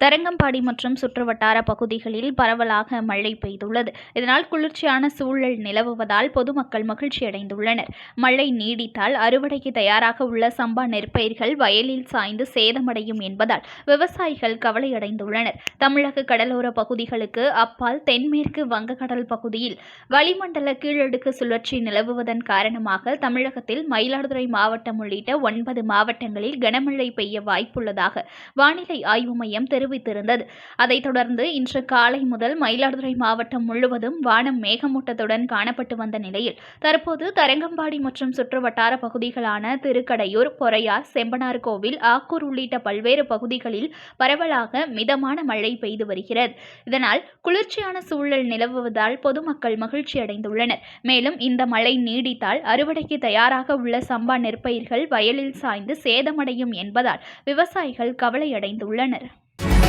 Tharangambadi மற்றும் சுற்றுவட்டார பகுதிகளில் பரவலாக மழை பெய்துள்ளது. இதனால் குளிர்ச்சியான சூழல் நிலவுவதால் பொதுமக்கள் மகிழ்ச்சி அடைந்துள்ளனர். மழை நீடித்தால் அறுவடைக்கு தயாராக உள்ள சம்பா நெற்பயிர்கள் வயலில் சாய்ந்து சேதமடையும் என்பதால் விவசாயிகள் கவலையடைந்துள்ளனர். தமிழக கடலோர பகுதிகளுக்கு அப்பால் தென்மேற்கு வங்கக்கடல் பகுதியில் வளிமண்டல கீழடுக்கு சுழற்சி நிலவுவதன் காரணமாக தமிழகத்தில் மயிலாடுதுறை மாவட்டம் உள்ளிட்ட ஒன்பது மாவட்டங்களில் கனமழை பெய்ய வாய்ப்புள்ளதாக வானிலை ஆய்வு மையம் தெரிவித்திருந்தது. அதைத் தொடர்ந்து இன்று காலை முதல் மயிலாடுதுறை மாவட்டம் முழுவதும் வானம் மேகமூட்டத்துடன் காணப்பட்டு வந்த நிலையில் தற்போது தரங்கம்பாடி மற்றும் சுற்றுவட்டார பகுதிகளான திருக்கடையூர் பொறையார் செம்பனார் கோவில் ஆக்கூர் உள்ளிட்ட பல்வேறு பகுதிகளில் பரவலாக மிதமான மழை பெய்து வருகிறது. இதனால் குளிர்ச்சியான சூழல் நிலவுவதால் பொதுமக்கள் மகிழ்ச்சி அடைந்துள்ளனர். மேலும் இந்த மழை நீடித்தால் அறுவடைக்கு தயாராக உள்ள சம்பா நெற்பயிர்கள் வயலில் சாய்ந்து சேதமடையும் என்பதால் விவசாயிகள் கவலையடைந்துள்ளனர்.